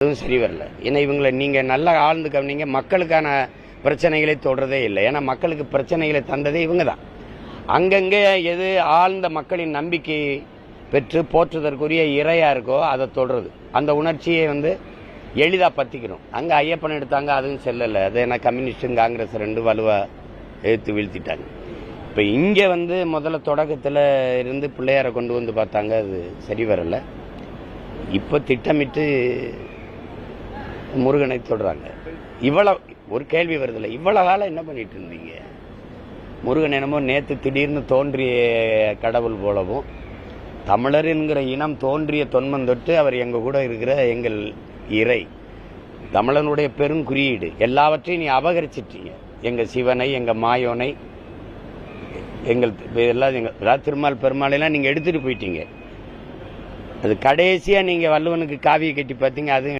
அதுவும் சரி வரல. ஏன்னா இவங்களை நீங்கள் நல்லா ஆழ்ந்து கவனிங்க. மக்களுக்கான பிரச்சனைகளை தொடுறதே இல்லை. ஏன்னா மக்களுக்கு பிரச்சனைகளை தந்ததே இவங்க தான் அங்கங்கே எது ஆழ்ந்த மக்களின் நம்பிக்கை பெற்று போற்றுதற்குரிய இறையாக இருக்கோ அதை தொடுறது அந்த உணர்ச்சியை வந்து எளிதாக பற்றிக்கணும் அங்கே ஐயப்பன் எடுத்தாங்க அதுவும் செல்லலை. அது ஏன்னா கம்யூனிஸ்டும் காங்கிரஸ் ரெண்டு வலுவாக எதிர்த்து வீழ்த்திட்டாங்க. இப்போ இங்கே வந்து முதல்ல தொடக்கத்தில் இருந்து பிள்ளையாரை கொண்டு வந்து பார்த்தாங்க அது சரி வரலை. இப்போ திட்டமிட்டு முருகனை தொடுறாங்க. இவ்வளவு ஒரு கேள்வி வருதில்ல இவ்வளோ காலம் என்ன பண்ணிட்டு இருந்தீங்க? முருகன் என்னமோ நேற்று திடீர்னு தோன்றிய கடவுள் போலவும் தமிழர் என்கிற இனம் தோன்றிய தொன்மம் தொட்டு அவர் எங்கள் கூட இருக்கிற எங்கள் இறை தமிழனுடைய பெருங்குறியீடு எல்லாவற்றையும் நீ அபகரிச்சிட்டீங்க. எங்கள் சிவனை எங்கள் மாயோனை எங்கள் எல்லாம் எங்கள் திருமால் பெருமாளையெல்லாம் நீங்கள் எடுத்துகிட்டு போயிட்டீங்க. அது கடைசியாக நீங்கள் வள்ளுவனுக்கு காவியை கட்டி பார்த்தீங்க அது